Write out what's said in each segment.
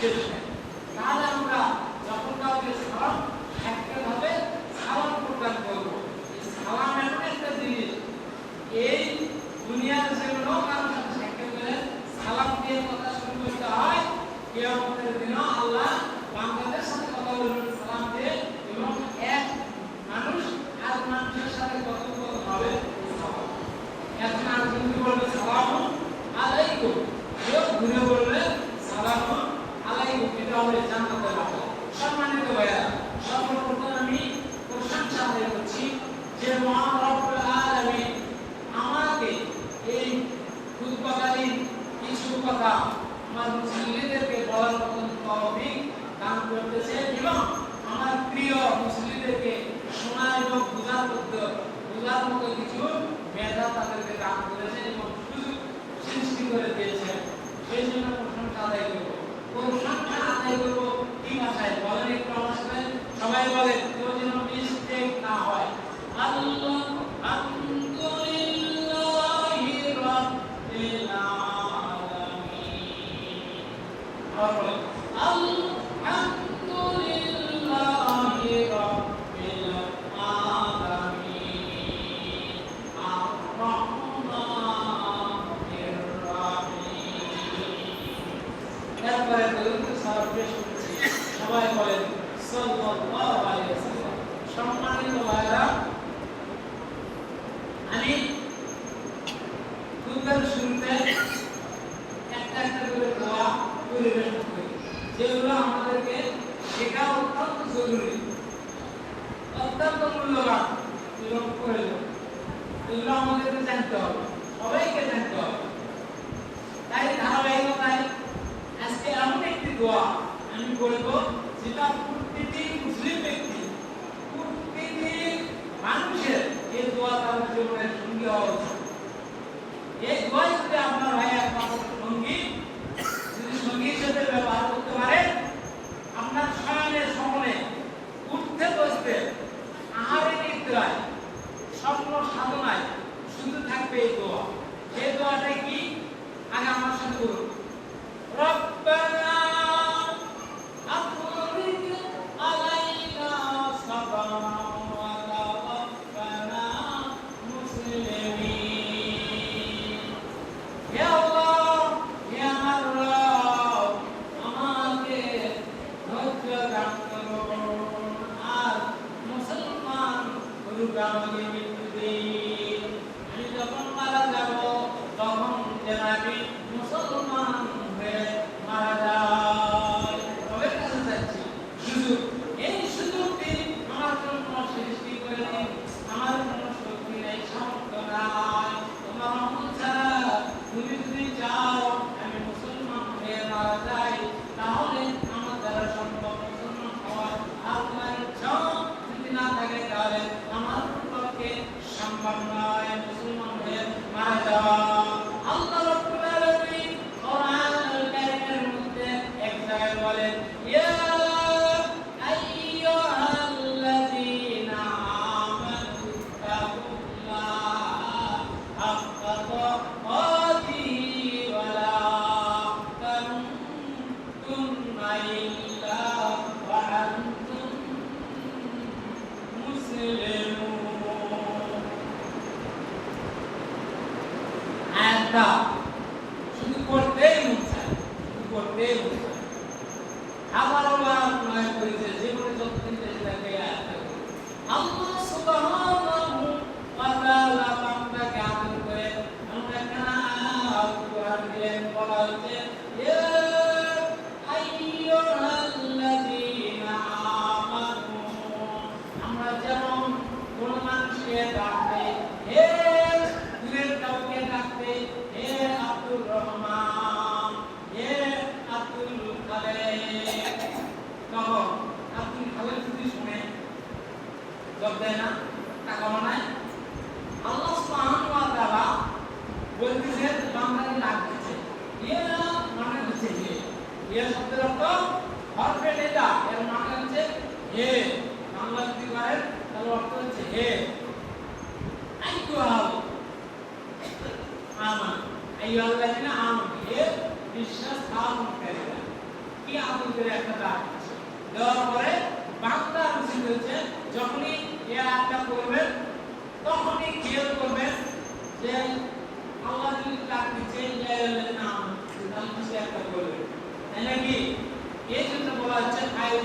계속. দান করতেছেন এবং আমার প্রিয় মুসলিমদেরকে শোনা এবং বোঝার মধ্যে, বোঝার মতো কিছু মেধা তাদেরকে দান করেছেন এবং সৃষ্টি করে দিয়েছে। সেই জন্য প্রশংসা আদায় করব। প্রশংসা আদায় করব কি ভাষায়? বলেন একটু আমার সবাই বলেন, কেউ যেন মিস্টেক না হয়। আল্লাহ আল্লাহ। কবিতার শুরুতে একটা একটা করে দেওয়া পরিবেশ যেগুলো আমাদেরকে শেখা অত্যন্ত জরুরি। অত্যন্ত মূল্যবান। এবং প্রয়োজন এগুলো আমাদেরকে জানতে হবে। সবাইকে জানতে হবে। তাই ধারাবাহিকতায় আজকে এমন একটি দোয়া আমি বলব, যেটা প্রতিটি মুসলিম ব্যক্তি এই দোয়াই যদি আপনার ভাই একমাত্র সঙ্গী যদি সঙ্গী হিসেবে ব্যবহার করতে পারে, আপনার শয়নে সমনে উঠতে বসতে আহারে নিদ্রায়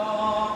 Oh.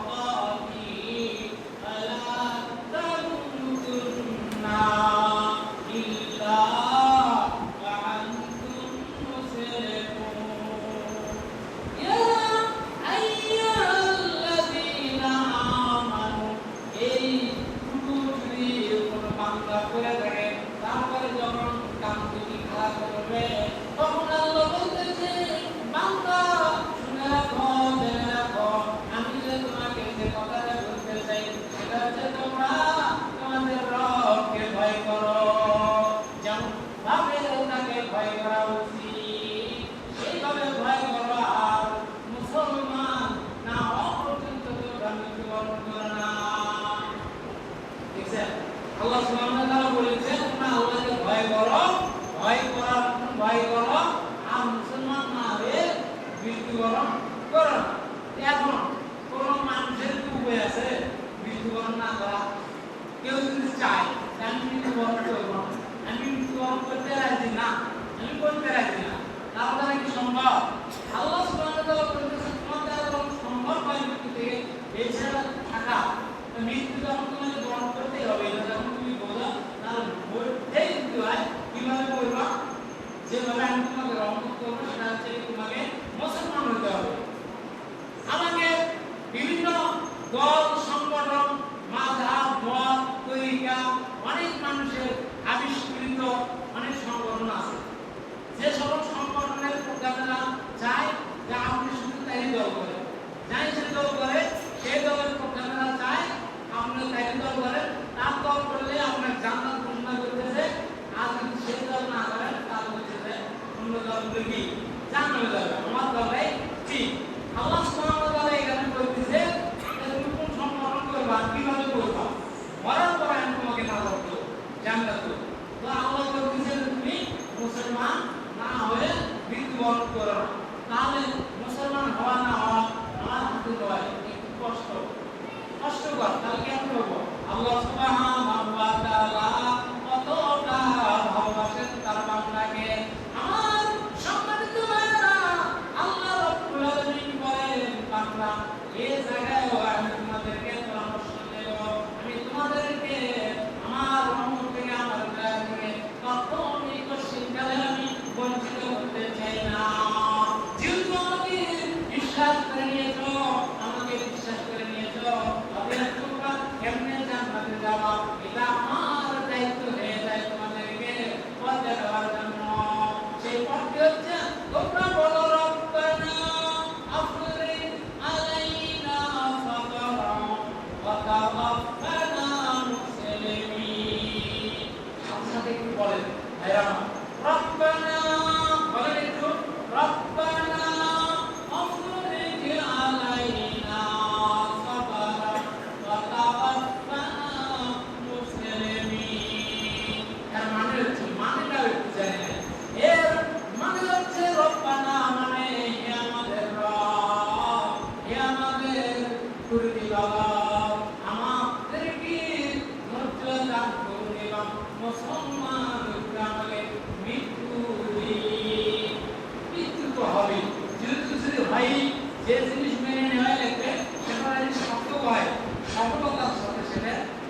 চাকরি বাজি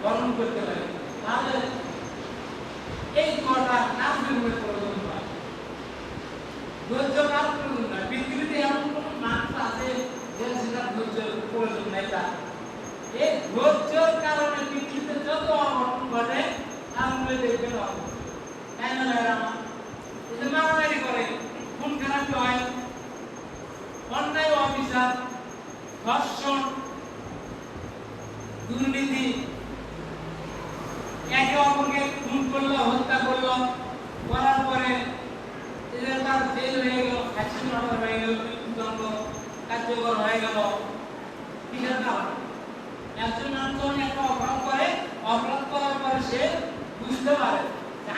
করতে পারি। তাহলে এই দোয়াটা কার জন্য প্রয়োজন ধৈর্য কার প্রয়োজন হয় পৃথিবীতে এমন কোন মানুষ আছে যে সেটা ধৈর্যের প্রয়োজন নাই তার। এই ধৈর্যের কারণে পৃথিবীতে যত অঘটন ঘটে, তার মূলে দেখবেন অঘটন ভাইরা আমার এই মারামারি করে, খুন খারাপি হয়, অন্যায়, অবিচার, ধর্ষণ, দুর্নীতি একে অপরকে খুন করল, হত্যা করল, করার পরে এদের তার জেল হয়ে গেল অর্ডার হয়ে গেল, মৃত্যুদণ্ড কার্যকর হয়ে গেল। একজন মানুষ একটা অপরাধ করে অপরাধ করার পরে সে বুঝতে পারে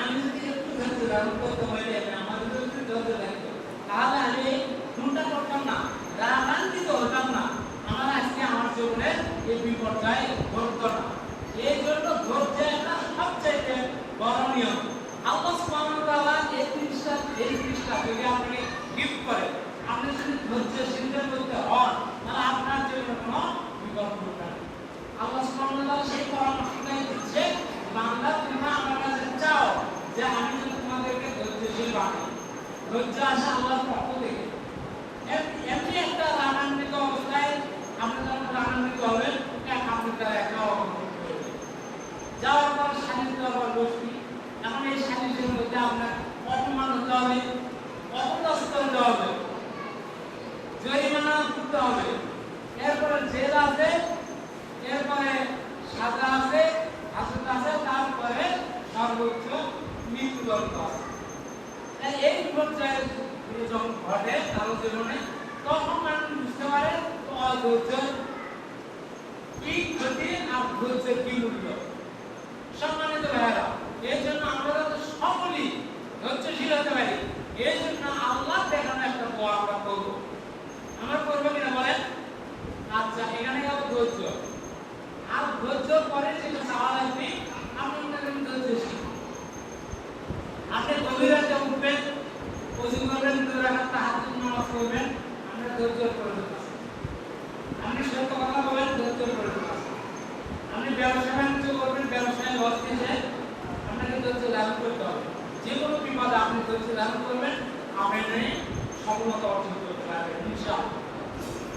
আমি যদি একটু ধৈর্য ধারণ করতে পারি আমার যদি ধৈর্য থাকতো তাহলে আমি খুনটা করতাম না, রাগান্বিত হতাম না। আমার আজকে আমার জীবনে এই বিপর্যয় ঘটতো না। এই জন্য ধৈর্য একটা সবচাইতে বড় নিয়ম আল্লাহ সুবহানাহু ওয়া তাআলা এই জিনিসটা এই জিনিসটা যদি আপনাকে গিফট করে যদি ধৈর্যশীলদের মধ্যে হন তাহলে আপনার জন্য কোনো বিপদ ঘটবে না আল্লাহ সুবহানাহু সেই পরামর্শটাই দিচ্ছে, বান্দা তোমরা আমার কাছে চাও যে আমি যেন তোমাদেরকে ধৈর্যশীল বানাই। ধৈর্য আসে আল্লাহর পক্ষ থেকে। এমনি একটা রাগান্বিত অবস্থায় আপনি যখন রাগান্বিত হবেন এক আপনি তার একটা যাওয়ার পর সালিশ দেওয়ার বসবি এখন এই সালিশের মধ্যে আপনার অপমান হতে হবে, অপদস্থ হতে হবে। জরিমানা করতে হবে। এরপরে জেল আছে, এরপরে সাজা আছে হাসত আছে, তারপরে সর্বোচ্চ মৃত্যুদণ্ড আছে। এই পর্যায়ে যখন ঘটে কারও জীবনে, তখন মানুষ বুঝতে পারে, তো অধৈর্য কি ক্ষতি আর ধৈর্যের কি মূল্য? সম্মানিত ভাইরা এই জন্য আমরা যাতে সকলেই ধৈর্যশীল হতে পারি এই জন্য আল্লাহ দেখানো একটা দোয়া আমরা করব আমরা করব কিনা বলেন আচ্ছা এখানে গেল ধৈর্য। আর ধৈর্য পরে যেটা চাওয়া লাগবে, আপনি করেন আপনি গভীর রাতে উঠবেন ওযু করবেন দুই রাকাত তাহাজ্জুদ নামাজ পড়বেন আমরা ধৈর্যের প্রয়োজন আপনি সত্য কথা ধৈর্যের প্রয়োজন আছে আপনি ব্যবসা বাণিজ্য করবেন, ব্যবসায় লস দিয়েছে আপনাকে ধৈর্য ধারণ করতে হবে। যে কোনো বিপদে আপনি ধৈর্য ধারণ করবেন, আপনি সফলতা অর্জন করতে পারবেন, ইনশাআল্লাহ।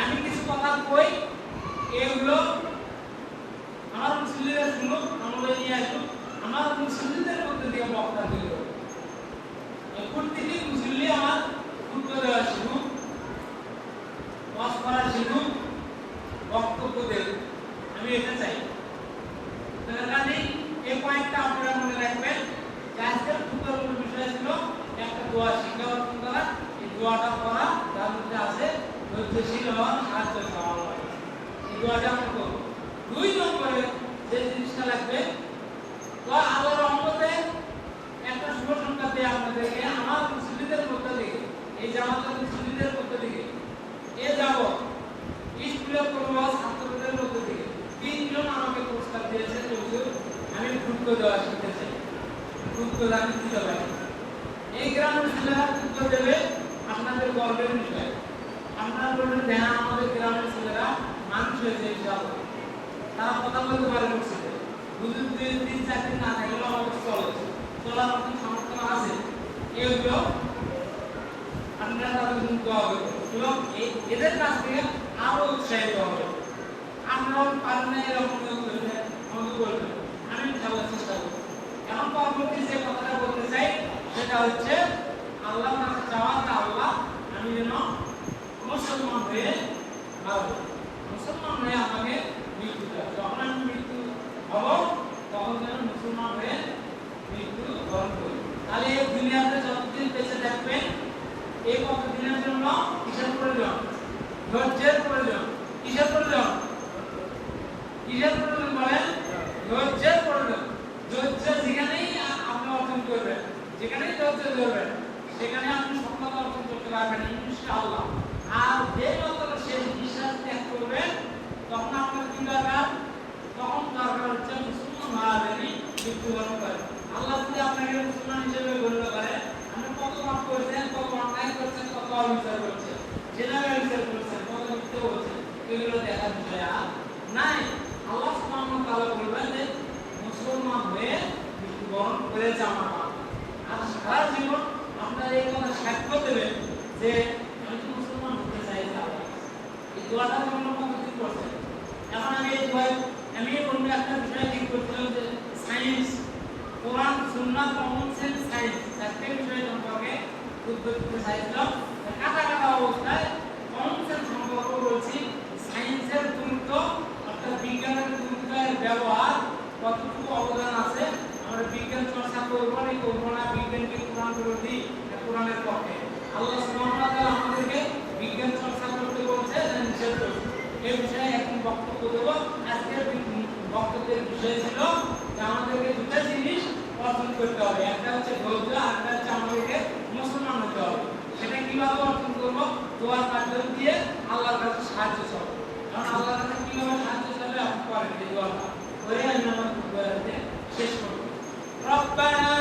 আমি কিছু কথা কই? এগুলো আমার মুসলিমরা শুনুক আমরা নিয়ে আসুক। আমার মুসলিমদের মধ্যে দিয়ে বক্তা দিল। প্রত্যেকটি মুসলিম আমার উত্তর দেওয়া শিখুক ওয়াজ করা শিখুক, বক্তব্য দেব। আমি এটা চাই। কারণে এই পয়েন্টটা আপনারা মনে রাখবেন যে আজকের গুরুত্বপূর্ণ বিষয় ছিল, একটা দোয়া শিক্ষা অর্জন করা। এই দোয়াটা করা তার মধ্যে আছে ধৈর্যশীল হওয়া সাহায্য চাওয়া এই দুই নম্বরে যে জিনিসটা লাগবে তো আল্লাহর রহমতে একটা শুভ সংখ্যা দিয়ে আপনাদেরকে আমার মুসলিমদের মধ্যে থেকে এই জামাতের মুসলিমদের মধ্যে থেকে এ যাব স্কুলে পড়ুয়া ছাত্রদের মধ্যে থেকে তিনজন আমাকে পুরস্কার দিয়েছে যে হুজুর আমি ক্ষুদ্র দেওয়া চাই ক্ষুদ্র দান দিতে পারি এই গ্রামের ছেলেরা ক্ষুদ্র দেবে আপনাদের গর্বের বিষয়। আপনারা বলবেন যে হ্যাঁ আমাদের গ্রামের ছেলেরা মানুষ হয়েছে, ইনশাআল্লাহ। তারা কথা বলতে পারে মসজিদে হুজুর দুই, তিন, চার দিন না থাকলেও আমাদের চলে। চলার মতন সমর্থন আছে? এগুলো আপনারা তাদের দোয়া করবেন এবং এদের কাছ থেকে আরও উৎসাহিত হবে। আমরাও পারেন না এরকম আমাকে বলবেন আমি খেলার চেষ্টা করব। এখন পরবর্তী যে কথাটা বলতে চাই, সেটা হচ্ছে, আল্লাহ চাওয়া আল্লাহ আমি যেন মুসলমান হয়ে মারব মুসলমান হয়ে আমাকে মৃত্যু যখন আমি মৃত্যু হব, তখন যেন মুসলমান হয়ে মৃত্যু গ্রহণ করি। তাহলে এই দুনিয়াতে যতদিন বেঁচে থাকবেন, এই কত দিনের জন্য? কিসের প্রয়োজন? ধৈর্যের প্রয়োজন। কিসের প্রয়োজন? কিসের প্রয়োজন বলেন? ধৈর্যের প্রয়োজন। ধৈর্য যেখানেই আপনি অর্জন করবেন, যেখানেই ধৈর্য ধরবেন, সেখানে আপনি সফলতা অর্জন করতে পারবেন, ইনশাআল্লাহ। আর যে মাত্র শেষ নিঃশ্বাস ত্যাগ করবেন, তখন আপনার কি দরকার তখন দরকার হচ্ছে মুসলমান যায়নি মৃত্যুবরণ করে। আল্লাহ যদি আপনাকে মুসলমান হিসেবে গণ্য করে, আপনি কত পাপ করেছেন, কত অন্যায় করছেন, কত অবিচার করছেন, জেনারেল বিচার করছেন, কত মিথ্যে বলছেন এগুলো দেখার বিষয় আর নাই। আল্লাহ সুবহানাহু ওয়া তাআলা বলবেন যে, মুসলমান হয়ে মৃত্যুবরণ করেছে আমার আর সারা জীবন আপনার এই কথা সাক্ষ্য দেবেন যে আমি তো মুসলমান হতে চাই আল্লাহ এই দোয়াটা সায়েন্সের গুরুত্ব অর্থাৎ বিজ্ঞানের গুরুত্বের ব্যবহার কতটুকু অবদান আছে আমরা বিজ্ঞান চর্চা করব না করব না কোরআনের পক্ষে আমাদেরকে বিজ্ঞান চর্চা হচ্ছে অনুচ্ছেদ এই বিষয়ে এখন বক্তব্য দেবো আজকের বক্তব্যের বিষয় ছিল আমাদেরকে দুটা জিনিস অর্জন করতে হবে একটা হচ্ছে ধৈর্য আরেকটা হচ্ছে আমাদেরকে মুসলমান হতে হবে সেটা কীভাবে অর্জন করব দোয়ার মাধ্যম দিয়ে আল্লাহর কাছে সাহায্য চাবো কারণ আল্লাহর কাছে কীভাবে সাহায্য চাবে আপনি করেন এই দোয়াটা করে আমি আমার শেষ করব রব্বানা